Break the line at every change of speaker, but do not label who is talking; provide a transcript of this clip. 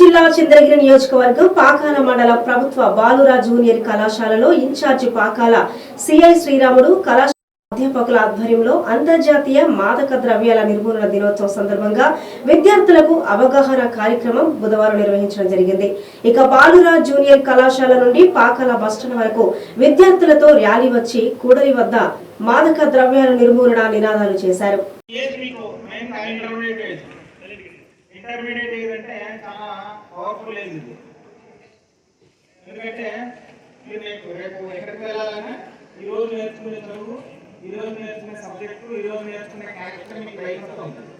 జిల్లా చంద్రగిరి నియోజకవర్గం పాకాల మండల ప్రభుత్వ బాలురా జూనియర్ కళాశాలలో ఇన్ఛార్జి పాకాల సిఐ శ్రీరాముడు కళాశాల అధ్యాపకుల ఆధ్వర్యంలో అంతర్జాతీయ మాదక ద్రవ్యాల నిర్మూలన దినోత్సవం సందర్భంగా విద్యార్థులకు అవగాహన కార్యక్రమం బుధవారం నిర్వహించడం జరిగింది. ఇక బాలురా జూనియర్ కళాశాల నుండి పాకాల బస్టాండ్ వరకు విద్యార్థులతో ర్యాలీ వచ్చి కూడలి వద్ద మాదక ద్రవ్యాల నిర్మూలన నినాదాలు చేశారు.
ఇంటర్మీడియట్ ఏంటంటే చాలా పవర్ఫుల్ అయింది ఇది. ఎందుకంటే మీరు రేపు రేపు ఎక్కడికి వెళ్ళాలన్నా ఈ రోజు నేర్చుకునే చదువు ఈ రోజు నేర్చుకునే సబ్జెక్టు ఈ రోజు నేర్చుకునే క్యారెక్టర్ మీకు రైట్ ఉంటుంది